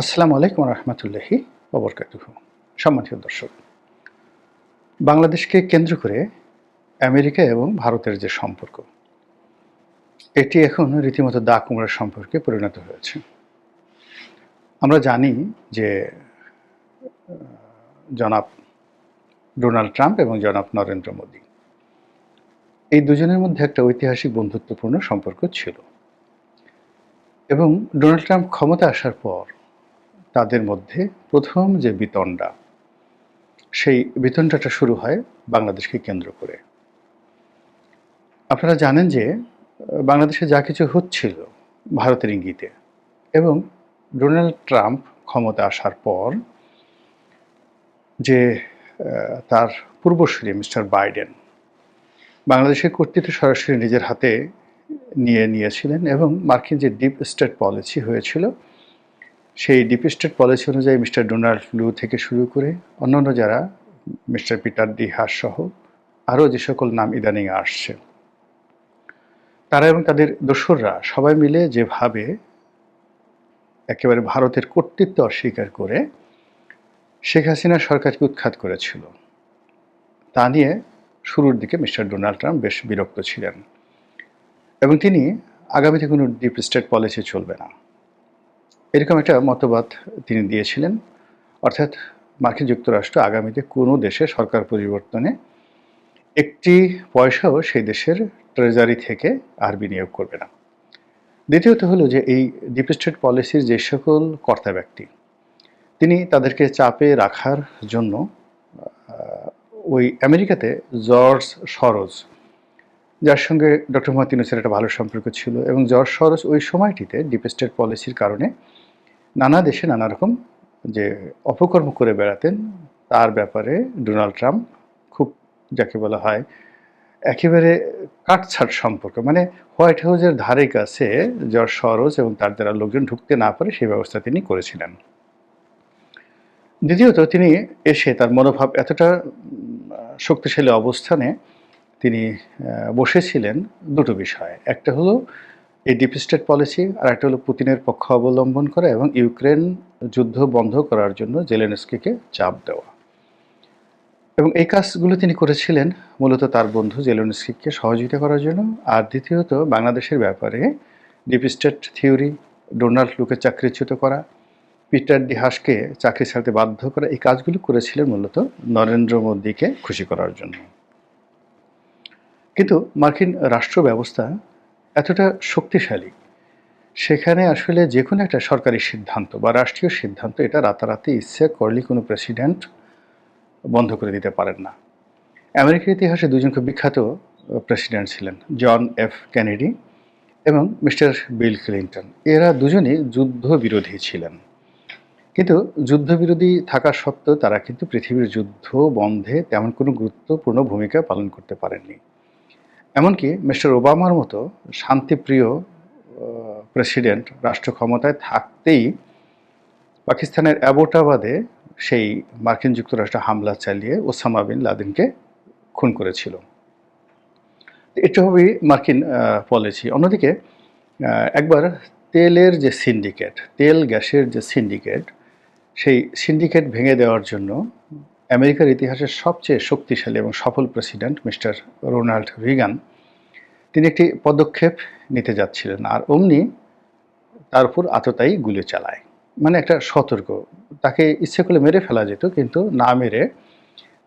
আসসালামু আলাইকুম রহমতুল্লাহি অবরকাতুহ সম্মানিত দর্শক, বাংলাদেশকে কেন্দ্র করে আমেরিকা এবং ভারতের যে সম্পর্ক, এটি এখন রীতিমতো দা কুমড়ার সম্পর্কে পরিণত হয়েছে। আমরা জানি যে জনাব ডোনাল্ড ট্রাম্প এবং জনাব নরেন্দ্র মোদী, এই দুজনের মধ্যে একটা ঐতিহাসিক বন্ধুত্বপূর্ণ সম্পর্ক ছিল। এবং ডোনাল্ড ট্রাম্প ক্ষমতা আসার পর তাদের মধ্যে প্রথম যে বিতণ্ডা, সেই বিতণ্ডাটা শুরু হয় বাংলাদেশকে কেন্দ্র করে। আপনারা জানেন যে বাংলাদেশে যা কিছু হচ্ছিল ভারতের ইঙ্গিতে এবং ডোনাল্ড ট্রাম্প ক্ষমতা আসার পর যে তার পূর্বসূরি মিস্টার বাইডেন বাংলাদেশের কর্তৃত্ব সরাসরি নিজের হাতে নিয়ে নিয়েছিলেন এবং মার্কিন যে ডিপ স্টেট পলিসি হয়েছিল সেই ডিপ স্টেট পলিসি অনুযায়ী মিস্টার ডোনাল্ড লু থেকে শুরু করে অন্যান্য যারা মিস্টার পিটার ডি হাস সহ আরও যে সকল নাম ইদানিং আসছে, তারা এবং তাদের দোসররা সবাই মিলে যেভাবে একেবারে ভারতের কর্তৃত্ব অস্বীকার করে শেখ হাসিনা সরকারকে উৎখাত করেছিল, তা নিয়ে শুরুর দিকে মিস্টার ডোনাল্ড ট্রাম্প বেশ বিরক্ত ছিলেন এবং তিনি আগামীতে কোনো ডিপ স্টেট পলিসি চলবে না। এরকম একটা মতবাদ তিনি দিয়েছিলেন। অর্থাৎ মার্কিন যুক্তরাষ্ট্র আগামীতে কোনো দেশে সরকার পরিবর্তনে একটি পয়সাও সেই দেশের ট্রেজারি থেকে আর বিনিয়োগ করবে না। দ্বিতীয়ত হলো যে এই ডিপ স্টেট পলিসির যে সকল কর্তা ব্যক্তি, তিনি তাদেরকে চাপে রাখার জন্য ওই আমেরিকাতে জর্জ সরোজ যার সঙ্গে ডক্টর মোহাম্মদ ইউনুসের একটা ভালো সম্পর্ক ছিল এবং জর্জ সরোজ ওই সময়টিতে ডিপ স্টেট পলিসির কারণে নানা দেশে নানা রকম যে অপকর্ম করে বেড়াতেন, তার ব্যাপারে ডোনাল্ড ট্রাম্প খুব যাকে বলা হয় একেবারে কাটছাট সম্পর্ক। মানে হোয়াইট হাউসের ধারে কাছে জর্জ সরোজ এবং তার দ্বারা লোকজন ঢুকতে না পারে সেই ব্যবস্থা তিনি করেছিলেন। দ্বিতীয়ত তিনি এসে তার মনোভাব এতটা শক্তিশালী অবস্থানে তিনি বসেছিলেন দুটো বিষয়ে। একটা হলো এই ডিপ স্টেট পলিসি আর একটা হলো পুতিনের পক্ষ অবলম্বন করা এবং ইউক্রেন যুদ্ধ বন্ধ করার জন্য জেলেনস্কিকে চাপ দেওয়া। এবং এই কাজগুলো তিনি করেছিলেন মূলত তার বন্ধু জেলেনস্কিকে সহযোগিতা করার জন্য। আর দ্বিতীয়ত, বাংলাদেশের ব্যাপারে ডিপ স্টেট থিওরি ডোনাল্ড লুকে চাকরিচ্যুত করা, পিটার ডিহাসকে চাকরি ছাড়তে বাধ্য করা, এই কাজগুলো করেছিলেন মূলত নরেন্দ্র মোদীকে খুশি করার জন্য। কিন্তু মার্কিন রাষ্ট্র ব্যবস্থা এতটা শক্তিশালী। সেখানে আসলে যে কোনো একটা সরকারি সিদ্ধান্ত বা রাষ্ট্রীয় সিদ্ধান্ত এটা রাতারাতি ইচ্ছে করলে কোনো প্রেসিডেন্ট বন্ধ করে দিতে পারেন না। আমেরিকার ইতিহাসে দুজন খুব বিখ্যাত প্রেসিডেন্ট ছিলেন, জন এফ কেনেডি এবং মিস্টার বিল ক্লিন্টন। এরা দুজনই যুদ্ধবিরোধী ছিলেন। কিন্তু যুদ্ধবিরোধী থাকা সত্ত্বেও তারা কিন্তু পৃথিবীর যুদ্ধ বন্ধে তেমন কোনো গুরুত্বপূর্ণ ভূমিকা পালন করতে পারেননি। এমনকি মিস্টার ওবামার মতো শান্তিপ্রিয় প্রেসিডেন্ট রাষ্ট্র ক্ষমতায় থাকতেই পাকিস্তানের অ্যাবোটাবাদে সেই মার্কিন যুক্তরাষ্ট্র হামলা চালিয়ে ওসামা বিন লাদেনকে খুন করেছিল। এটা হবে মার্কিন পলিসি অন্যদিকে একবার তেলের যে সিন্ডিকেট তেল গ্যাসের যে সিন্ডিকেট সেই সিন্ডিকেট ভেঙে দেওয়ার জন্য আমেরিকার ইতিহাসের সবচেয়ে শক্তিশালী এবং সফল প্রেসিডেন্ট মিস্টার রোনাল্ড রিগান। তিনি একটি পদক্ষেপ নিতে যাচ্ছিলেন আর অমনি তার উপর আততায়ী গুলি চালায়। মানে একটা সতর্ক। তাকে ইচ্ছে করলে মেরে ফেলা যেত, কিন্তু না মেরে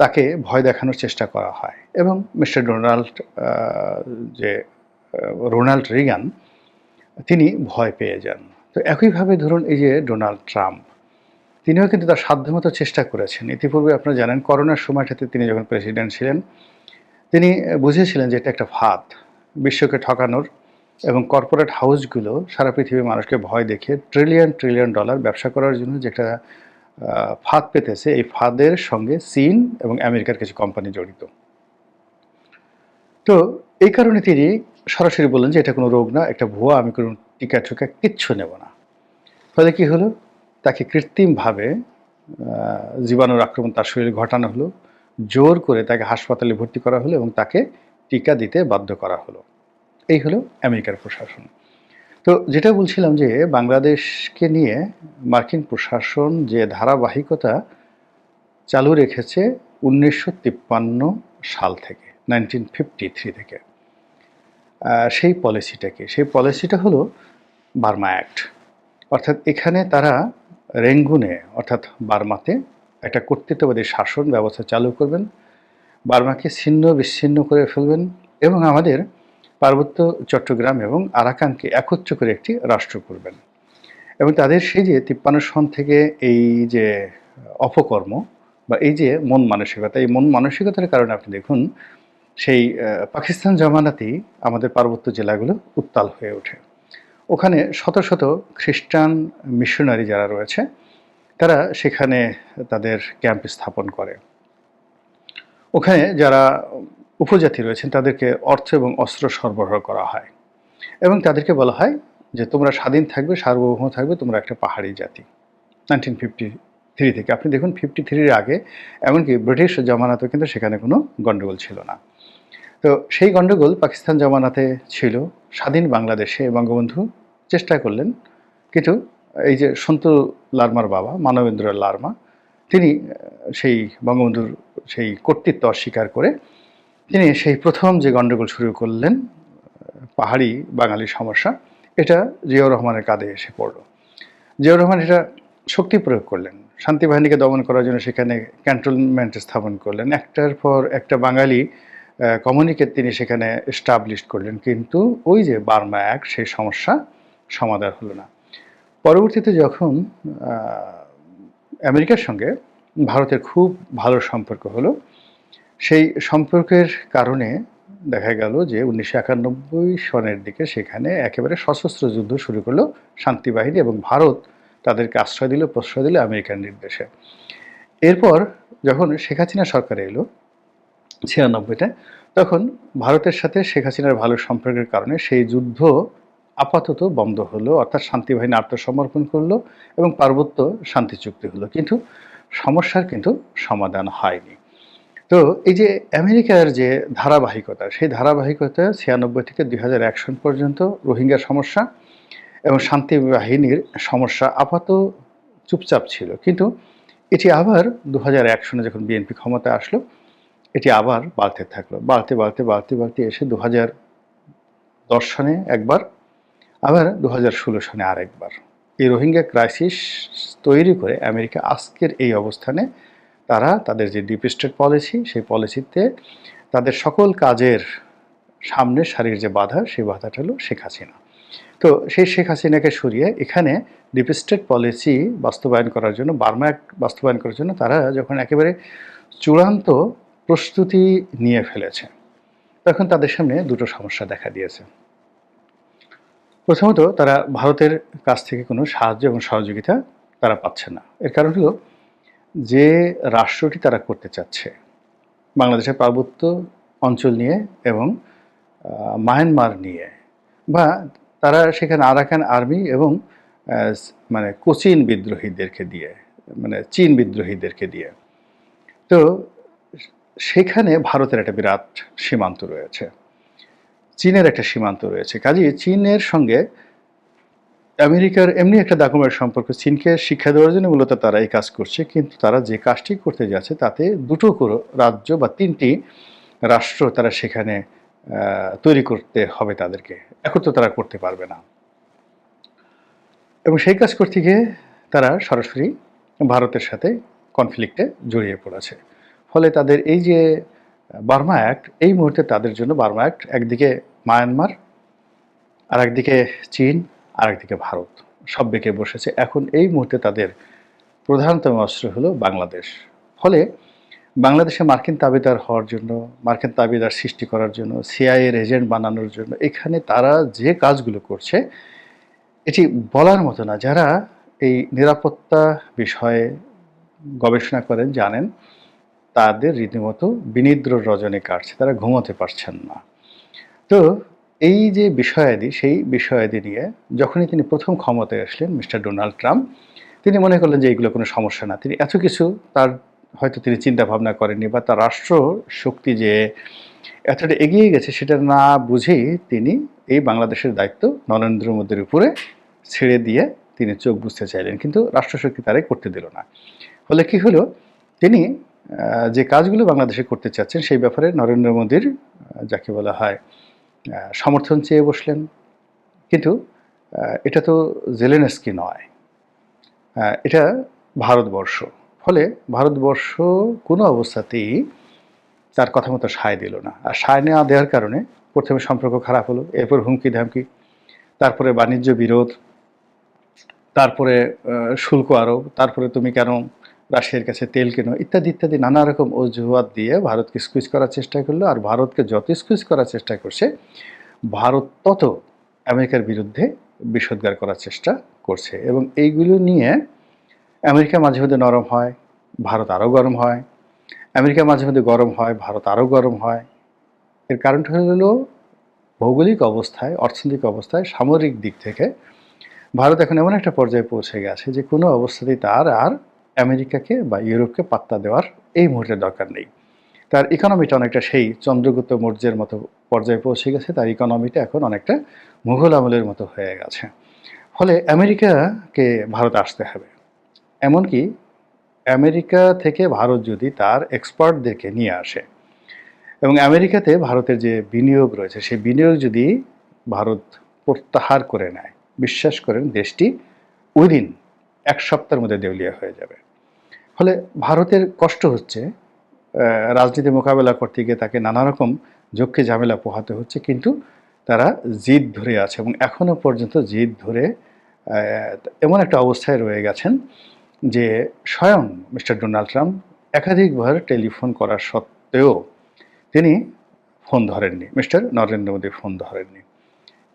তাকে ভয় দেখানোর চেষ্টা করা হয় এবং মিস্টার ডোনাল্ড যে রোনাল্ড রিগান, তিনি ভয় পেয়ে যান। তো একইভাবে ধরুন এই যে ডোনাল্ড ট্রাম্প তিনিও কিন্তু তার সাধ্যমতো চেষ্টা করেছেন। ইতিপূর্বে আপনারা জানেন, করোনার সময়টাতে তিনি যখন প্রেসিডেন্ট ছিলেন, তিনি বুঝেছিলেন যে এটা একটা ফাঁদ। বিশ্বকে ঠকানোর এবং কর্পোরেট হাউসগুলো সারা পৃথিবীর মানুষকে ভয় দেখে ট্রিলিয়ন ট্রিলিয়ন ডলার ব্যবসা করার জন্য যে একটা ফাঁদ পেতেছে, এই ফাঁদের সঙ্গে চীন এবং আমেরিকার কিছু কোম্পানি জড়িত। তো এই কারণে তিনি সরাসরি বললেন যে এটা কোনো রোগ না, একটা ভুয়া আমি কোনো টিকা ঠুকা কিচ্ছু নেব না। ফলে কি হলো? তাকে কৃত্রিমভাবে জীবাণুর আক্রমণ তার শরীরে ঘটানো হলো, জোর করে তাকে হাসপাতালে ভর্তি করা হলো এবং তাকে টিকা দিতে বাধ্য করা হলো। এই হলো আমেরিকার প্রশাসন। তো যেটা বলছিলাম যে বাংলাদেশকে নিয়ে মার্কিন প্রশাসন যে ধারাবাহিকতা চালু রেখেছে উনিশশো তিপ্পান্ন সাল থেকে, নাইনটিন থেকে সেই পলিসিটাকে। সেই পলিসিটা হলো বার্মা অ্যাক্ট। অর্থাৎ এখানে তারা রেঙ্গুনে, অর্থাৎ বার্মাতে, একটা কর্তৃত্ববাদী শাসন ব্যবস্থা চালু করবেন। বার্মাকে ছিন্ন, বিচ্ছিন্ন করে ফেলবেন এবং আমাদের পার্বত্য চট্টগ্রাম এবং আরাকানকে একত্র করে একটি রাষ্ট্র করবেন। এবং তাদের সেই যে তিপ্পান্ন সন থেকে এই যে অপকর্ম বা এই যে মন মানসিকতা, এই মন মানসিকতার কারণে আপনি দেখুন, সেই পাকিস্তান জামানাতেই আমাদের পার্বত্য জেলাগুলো উত্তাল হয়ে ওঠে। ওখানে শত শত খ্রিস্টান মিশনারি যারা রয়েছে, তারা সেখানে তাদের ক্যাম্প স্থাপন করে। ওখানে যারা উপজাতি রয়েছেন, তাদেরকে অর্থ এবং অস্ত্র সরবরাহ করা হয় এবং তাদেরকে বলা হয় যে, তোমরা স্বাধীন থাকবে, সার্বভৌম থাকবে, তোমরা একটা পাহাড়ি জাতি। নাইনটিন ফিফটি থ্রি থেকে। আপনি দেখুন ফিফটি থ্রির আগে, এমনকি ব্রিটিশ জামানাতেও কিন্তু সেখানে কোনো গণ্ডগোল ছিল না। তো সেই গণ্ডগোল পাকিস্তান জামানাতে ছিল, স্বাধীন বাংলাদেশে বঙ্গবন্ধু চেষ্টা করলেন। কিন্তু এই যে সন্তু লার্মার বাবা, মানবেন্দ্র লার্মা, তিনি সেই বঙ্গবন্ধুর সেই কর্তৃত্ব অস্বীকার করে তিনি সেই প্রথম যে গণ্ডগোল শুরু করলেন পাহাড়ি বাঙালি সমস্যা, এটা জিয়াউর রহমানের কাঁধে এসে পড়ল। জিয়াউর রহমান এটা শক্তি প্রয়োগ করলেন, শান্তি বাহিনীকে দমন করার জন্য সেখানে ক্যান্টনমেন্ট স্থাপন করলেন। একটার পর একটা বাঙালি কমিউনিকেট তিনি সেখানে এস্টাবলিশ করলেন। কিন্তু ওই যে বার্মা এক, সেই সমস্যা সমাধান হলো না। পরবর্তীতে যখন আমেরিকার সঙ্গে ভারতের খুব ভালো সম্পর্ক হলো, সেই সম্পর্কের কারণে দেখা গেল যে উনিশশো একানব্বই সনের দিকে সেখানে একেবারে সশস্ত্র যুদ্ধ শুরু করল শান্তি বাহিনী এবং ভারত তাদেরকে আশ্রয় দিল, প্রশ্রয় দিল আমেরিকার নির্দেশে। এরপর যখন শেখ হাসিনা সরকার এলো ছিয়ানব্বইতে তখন ভারতের সাথে শেখ হাসিনার ভালো সম্পর্কের কারণে সেই যুদ্ধ আপাতত বন্ধ হলো, অর্থাৎ শান্তি বাহিনী আত্মসমর্পণ করল এবং পার্বত্য শান্তি চুক্তি হলো। কিন্তু সমস্যার কিন্তু সমাধান হয়নি। তো এই যে আমেরিকার যে ধারাবাহিকতা, সেই ধারাবাহিকতা ছিয়ানব্বই থেকে দুই হাজার এক সন পর্যন্ত রোহিঙ্গা সমস্যা এবং শান্তি বাহিনীর সমস্যা আপাত চুপচাপ ছিল। কিন্তু এটি আবার দু হাজার এক সনে যখন বিএনপি ক্ষমতায় আসলো এটি আবার বাড়তে থাকল। বাড়তে বাড়তে বাড়তে বাড়তে এসে দু হাজার দশ একবার, আবার দু হাজার ষোলো সনে আরেকবার। এই রোহিঙ্গা ক্রাইসিস তৈরি করে আমেরিকা আজকের এই অবস্থানে তারা তাদের যে ডিপ স্টেট পলিসি সেই পলিসিতে তাদের সকল কাজের সামনের সারির যে বাধা, সেই বাধাটা হলো শেখ হাসিনা। তো সেই শেখ হাসিনাকে সরিয়ে এখানে ডিপ স্টেট পলিসি বাস্তবায়ন করার জন্য, বার্মা বাস্তবায়ন করার জন্য তারা যখন একেবারে চূড়ান্ত প্রস্তুতি নিয়ে ফেলেছে। তখন তাদের সামনে দুটো সমস্যা দেখা দিয়েছে। প্রথমত, তারা ভারতের কাছ থেকে কোনো সাহায্য এবং সহযোগিতা তারা পাচ্ছে না। এর কারণ হলো, যে রাষ্ট্রটি তারা করতে চাচ্ছে, বাংলাদেশের পার্বত্য অঞ্চল নিয়ে এবং মায়ানমার নিয়ে, বা তারা সেখানে আরাকান আর্মি এবং মানে কোচিন বিদ্রোহীদেরকে দিয়ে মানে চীন বিদ্রোহীদেরকে দিয়ে। তো সেখানে ভারতের একটা বিরাট সীমান্ত রয়েছে। চীনের একটা সীমান্ত রয়েছে। কাজে চীনের সঙ্গে আমেরিকার এমনি একটা দাকুমের সম্পর্ক, চীনকে শিক্ষা দেওয়ার জন্য মূলত তারা এই কাজ করছে। কিন্তু তারা যে কাজটি করতে যাচ্ছে, তাতে দুটো রাজ্য বা তিনটি রাষ্ট্র তারা সেখানে তৈরি করতে হবে তাদেরকে। একত্র তারা করতে পারবে না। এবং সেই কাজ করতে গিয়ে তারা সরাসরি ভারতের সাথে কনফ্লিক্টে জড়িয়ে পড়েছে। ফলে তাদের এই যে বার্মা অ্যাক্ট, এই মুহূর্তে তাদের জন্য বার্মা অ্যাক্ট একদিকে মায়ানমার আর একদিকে চীন আর একদিকে ভারত। সব বেঁকে বসেছে। এখন এই মুহূর্তে তাদের প্রধানতম অস্ত্র হলো বাংলাদেশ। ফলে বাংলাদেশে মার্কিন তাবিদার হওয়ার জন্য, মার্কিন তাবিদার সৃষ্টি করার জন্য সিআইএর এজেন্ট বানানোর জন্য, এখানে তারা যে কাজগুলো করছে, এটি বলার মতো না। যারা এই নিরাপত্তা বিষয়ে গবেষণা করেন, জানেন তাদের রীতিমতো বিনিদ্র রজনী কাটছে, তারা ঘুমোতে পারছেন না। তো এই যে বিষয়াদি, সেই বিষয়াদি নিয়ে যখনই তিনি প্রথম ক্ষমতায় আসলেন মিস্টার ডোনাল্ড ট্রাম্প, তিনি মনে করলেন যে এগুলো কোনো সমস্যা না। তিনি এত কিছু তার হয়তো তিনি চিন্তা ভাবনা করেননি বা তার রাষ্ট্র শক্তি যে এতটা এগিয়ে গেছে সেটা না বুঝেই তিনি এই বাংলাদেশের দায়িত্ব নরেন্দ্র মোদীর উপরে ছেড়ে দিয়ে তিনি চোখ বুঝতে চাইলেন। কিন্তু রাষ্ট্রশক্তি তারাই করতে দিল না। ফলে কি হলো? তিনি যে কাজগুলো বাংলাদেশে করতে চাচ্ছেন, সেই ব্যাপারে নরেন্দ্র মোদীর যাকে বলা হয় সমর্থন চেয়ে বসলেন। কিন্তু এটা তো জেলেনস্কি নয়। এটা ভারতবর্ষ। ফলে ভারতবর্ষ কোনো অবস্থাতেই তার কথা মতো সায় দিল না। আর সায় না দেওয়ার কারণে প্রথমে সম্পর্ক খারাপ হলো, এরপর হুমকি ধামকি তারপরে বাণিজ্য বিরোধ, তারপরে শুল্ক আরোপ, তারপরে তুমি কেন রাশিয়ার কাছে তেল কেনো, ইত্যাদি ইত্যাদি নানা রকম অজুহাত দিয়ে ভারতকে স্কুইজ করার চেষ্টা করল আর ভারতকে যত স্কুইজ করার চেষ্টা করছে, ভারত তত আমেরিকার বিরুদ্ধে বিষোদ্গার করার চেষ্টা করছে এবং এইগুলো নিয়ে আমেরিকা মাঝে মধ্যে নরম হয়, ভারত আরও গরম হয়, আমেরিকা মাঝে মধ্যে গরম হয়, ভারত আরও গরম হয়। এর কারণটা হলো ভৌগোলিক অবস্থায়, অর্থনৈতিক অবস্থায়, সামরিক দিক থেকে ভারত এখন এমন একটা পর্যায়ে পৌঁছে গেছে যে কোনো অবস্থাতেই তার আর আমেরিকাকে বা ইউরোপকে পাত্তা দেওয়ার এই মুহূর্তে দরকার নেই। তার ইকোনমিটা অনেকটা সেই চন্দ্রগুপ্ত মৌর্যের মতো পর্যায়ে পৌঁছে গেছে, তার ইকোনমিটা এখন অনেকটা মুঘল আমলের মতো হয়ে গেছে। ফলে আমেরিকাকে ভারত আসতে হবে। এমনকি আমেরিকা থেকে ভারত যদি তার এক্সপার্টদেরকে নিয়ে আসে এবং আমেরিকাতে ভারতের যে বিনিয়োগ রয়েছে, সেই বিনিয়োগ যদি ভারত প্রত্যাহার করে নেয়, বিশ্বাস করেন দেশটি উইদিন এক সপ্তাহের মধ্যে দেউলিয়া হয়ে যাবে। ফলে ভারতের কষ্ট হচ্ছে রাজনীতি মোকাবেলা করতে গিয়ে তাকে নানা রকম ঝামেলা পোহাতে হচ্ছে, কিন্তু তারা জিদ ধরে আছে এবং এখনও পর্যন্ত জিদ ধরে এমন একটা অবস্থায় রয়ে গেছেন যে স্বয়ং মিস্টার ডোনাল্ড ট্রাম্প একাধিকবার টেলিফোন করার সত্ত্বেও তিনি ফোন ধরেননি। মিস্টার নরেন্দ্র মোদী ফোন ধরেননি।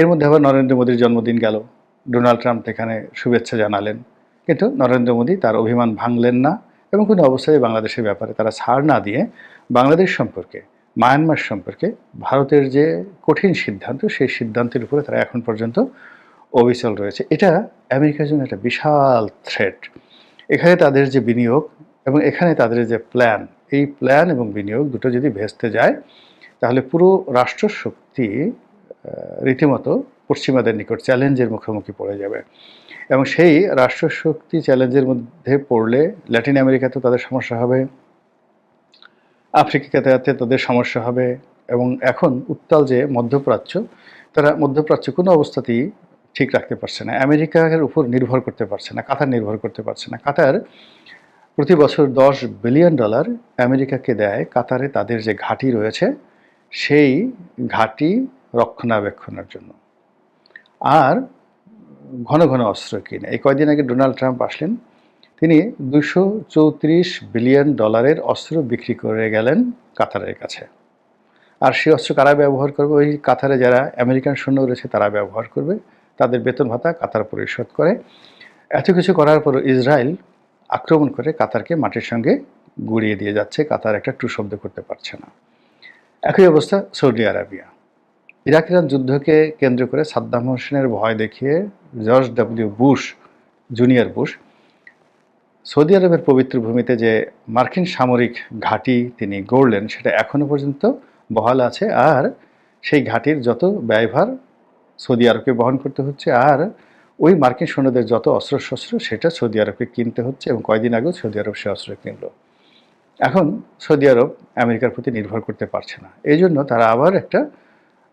এর মধ্যে আবার নরেন্দ্র মোদীর জন্মদিন গেল। ডোনাল্ড ট্রাম্প এখানে শুভেচ্ছা জানালেন। কিন্তু নরেন্দ্র মোদী তার অভিমান ভাঙলেন না এবং কোনো অবস্থায় বাংলাদেশের ব্যাপারে তারা ছাড় না দিয়ে বাংলাদেশ সম্পর্কে, মায়ানমার সম্পর্কে, ভারতের যে কঠিন সিদ্ধান্ত, সেই সিদ্ধান্তের উপরে তারা এখন পর্যন্ত অবিচল রয়েছে। এটা আমেরিকার জন্য একটা বিশাল থ্রেট এখানে তাদের যে বিনিয়োগ এবং এখানে তাদের যে প্ল্যান এই প্ল্যান এবং বিনিয়োগ দুটো যদি ভেস্তে যায়, তাহলে পুরো রাষ্ট্র শক্তি রীতিমতো পশ্চিমাদের নিকট চ্যালেঞ্জের মুখোমুখি পড়ে যাবে। এবং সেই রাষ্ট্রশক্তি চ্যালেঞ্জের মধ্যে পড়লে ল্যাটিন আমেরিকাতে তাদের সমস্যা হবে, আফ্রিকাতে তাদের সমস্যা হবে এবং এখন উত্তাল যে মধ্যপ্রাচ্য, তারা মধ্যপ্রাচ্য কোনো অবস্থাতেই ঠিক রাখতে পারছে না। আমেরিকার উপর নির্ভর করতে পারছে না, কাতার নির্ভর করতে পারছে না। কাতার প্রতি বছর দশ বিলিয়ন ডলার আমেরিকাকে দেয়। কাতারে তাদের যে ঘাঁটি রয়েছে, সেই ঘাঁটি রক্ষণাবেক্ষণের জন্য। আর ঘন ঘন অস্ত্র কিনে। এই কয়দিন আগে ডোনাল্ড ট্রাম্প আসলেন। তিনি দুশো চৌত্রিশ বিলিয়ন ডলারের অস্ত্র বিক্রি করে গেলেন কাতারের কাছে। আর সেই অস্ত্র কারা ব্যবহার করবে? ওই কাতারে যারা আমেরিকান সৈন্য রয়েছে, তারা ব্যবহার করবে। তাদের বেতন ভাতা কাতার পরিশোধ করে। এত কিছু করার পর ইসরায়েল আক্রমণ করে কাতারকে মাটির সঙ্গে গুড়িয়ে দিয়ে যাচ্ছে। কাতার একটা টু শব্দ করতে পারছে না। একই অবস্থা সৌদি আরাবিয়া। ইরাক ইরান যুদ্ধকে কেন্দ্র করে সাদ্দাম হোসেনের ভয় দেখিয়ে George W Bush, junior Bush, Saudi আরবের পবিত্র ভূমিতে যে মার্কিন সামরিক ঘাঁটি তিনি গড়লেন, সেটা এখনও পর্যন্ত বহাল আছে। আর সেই ঘাঁটির যত ব্যয়ভার সৌদি আরবকে বহন করতে হচ্ছে, আর ওই মার্কিন সৈন্যদের যত অস্ত্রশস্ত্র, সেটা সৌদি আরবকে কিনতে হচ্ছে এবং কয়দিন আগেও সৌদি আরব সে অস্ত্র কিনলো। এখন সৌদি আরব আমেরিকার প্রতি নির্ভর করতে পারছে না। এই জন্য তারা আবার একটা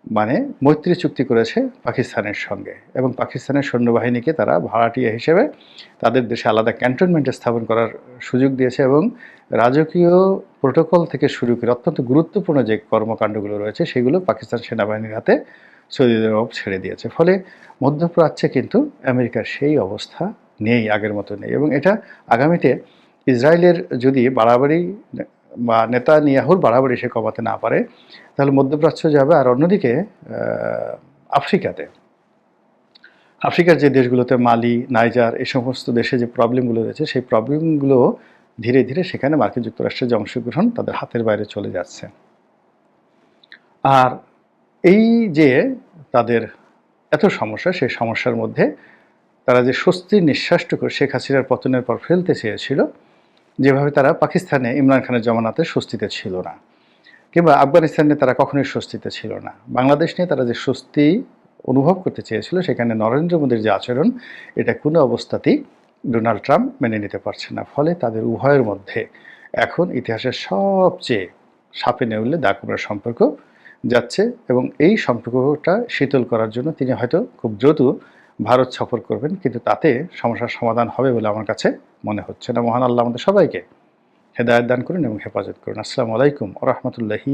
মানে মৈত্রী চুক্তি করেছে পাকিস্তানের সঙ্গে এবং পাকিস্তানের সৈন্যবাহিনীকে তারা ভাড়াটিয়া হিসেবে তাদের দেশে আলাদা ক্যান্টনমেন্ট স্থাপন করার সুযোগ দিয়েছে এবং রাজকীয় প্রোটোকল থেকে শুরু করে অত্যন্ত গুরুত্বপূর্ণ যে কর্মকাণ্ডগুলো রয়েছে, সেগুলো পাকিস্তান সেনাবাহিনীর হাতে সৌদি আরব ছেড়ে দিয়েছে। ফলে মধ্যপ্রাচ্যে কিন্তু আমেরিকার সেই অবস্থা নেই, আগের মতো নেই। এবং এটা আগামীতে ইসরায়েলের যদি বাড়াবাড়ি বা নেতা নিয়াহুর বাড়াবাড়ি সে কমাতে না পারে, তাহলে মধ্যপ্রাচ্য যাবে আর অন্যদিকে আফ্রিকাতে। আফ্রিকার যে দেশগুলোতে মালি, নাইজার এই সমস্ত দেশে যে প্রবলেমগুলো রয়েছে, সেই প্রবলেমগুলো ধীরে ধীরে সেখানে মার্কিন যুক্তরাষ্ট্রের যে অংশগ্রহণ তাদের হাতের বাইরে চলে যাচ্ছে। আর এই যে তাদের এত সমস্যা, সেই সমস্যার মধ্যে তারা যে স্বস্তির নিঃশ্বাসটুকু শেখ হাসিনার পতনের পর ফেলতে চেয়েছিল যেভাবে তারা পাকিস্তানে ইমরান খানের জমানাতে স্বস্তিতে ছিল না, কিংবা আফগানিস্তান তারা কখনোই স্বস্তিতে ছিল না। বাংলাদেশ নিয়ে তারা যে স্বস্তি অনুভব করতে চেয়েছিল, সেখানে নরেন্দ্র মোদীর যে আচরণ, এটা কোনো অবস্থাতেই ডোনাল্ড ট্রাম্প মেনে নিতে পারছে না। ফলে তাদের উভয়ের মধ্যে এখন ইতিহাসের সবচেয়ে সাপে নেউলে দাকুমড়ার সম্পর্ক যাচ্ছে এবং এই সম্পর্কটা শীতল করার জন্য তিনি হয়তো খুব দ্রুত ভারত সফর করবেন, কিন্তু তাতে সমস্যার সমাধান হবে বলে আমার কাছে মনে হচ্ছে না। মহান আল্লাহ আমাদের সবাইকে হেদায়ত দান করুন এবং হেফাজত করুন। আসসালামু আলাইকুম ও রহমতুল্লাহি